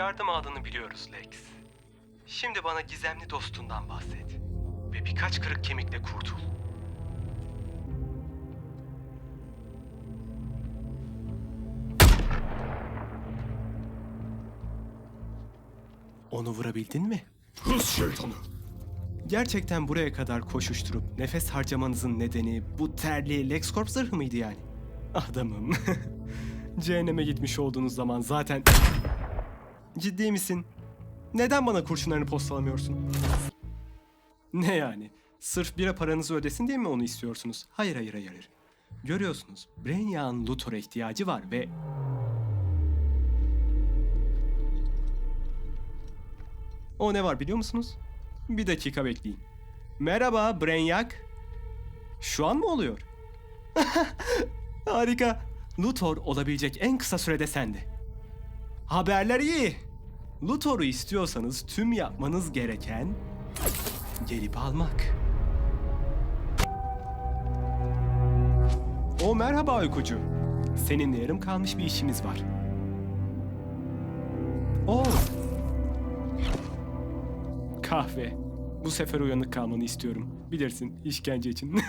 Yardım aldığını biliyoruz Lex. Şimdi bana gizemli dostundan bahset. Ve birkaç kırık kemikle kurtul. Onu vurabildin mi? Hız şeytanı. Gerçekten buraya kadar koşuşturup nefes harcamanızın nedeni bu terli LexCorp zırhı mıydı yani? Adamım. Cehenneme gitmiş olduğunuz zaman zaten... Ciddi misin? Neden bana kurşunlarını postalamıyorsun? Ne yani? Sırf bira paranızı ödesin diye mi onu istiyorsunuz? Hayır hayır hayır. hayır. Görüyorsunuz, Brainiac'ın Luthor'a ihtiyacı var ve... O ne var biliyor musunuz? Bir dakika bekleyin. Merhaba Brainiac. Şu an mı oluyor? Harika. Luthor olabilecek en kısa sürede sende. Haberler iyi. Luthor'u istiyorsanız tüm yapmanız gereken gelip almak. O merhaba uykucu. Seninle yarım kalmış bir işimiz var. Oo. Kahve. Bu sefer uyanık kalmanı istiyorum. Bilirsin işkence için.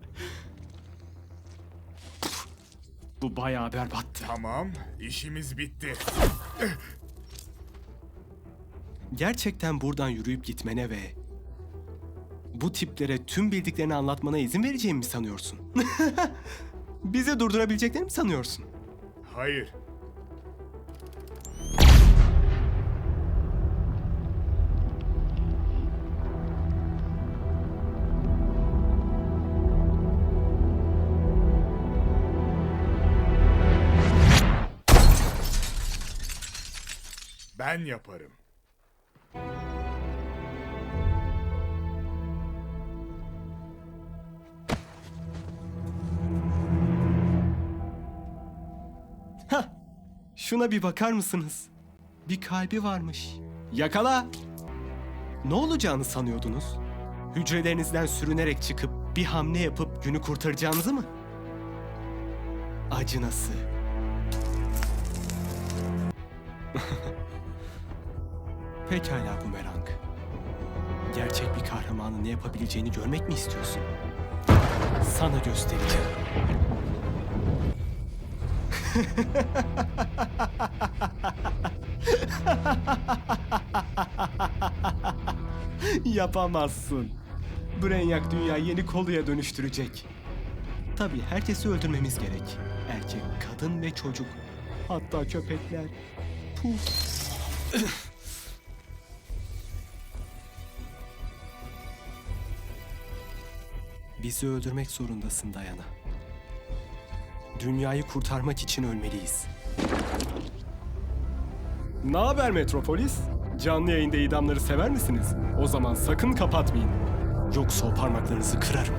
Bu bayağı berbattı. Tamam, işimiz bitti. Gerçekten buradan yürüyüp gitmene ve bu tiplere tüm bildiklerini anlatmana izin vereceğimi mi sanıyorsun? Bizi durdurabileceklerini mi sanıyorsun? Hayır, ben yaparım. Hah! Şuna bir bakar mısınız? Bir kalbi varmış. Yakala! Ne olacağını sanıyordunuz? Hücrelerinizden sürünerek çıkıp bir hamle yapıp günü kurtaracağınızı mı? Acınası. Pekala bumerang. Gerçek bir kahramanın ne yapabileceğini görmek mi istiyorsun? Sana göstereceğim. Yapamazsın. Brainiac dünyayı yeni koluya dönüştürecek. Tabii herkesi öldürmemiz gerek. Erkek, kadın ve çocuk. Hatta köpekler. Puf. Bizi öldürmek zorundasın Dayana. Dünyayı kurtarmak için ölmeliyiz. Ne haber Metropolis? Canlı yayında idamları sever misiniz? O zaman sakın kapatmayın. Yoksa o parmaklarınızı kırarım.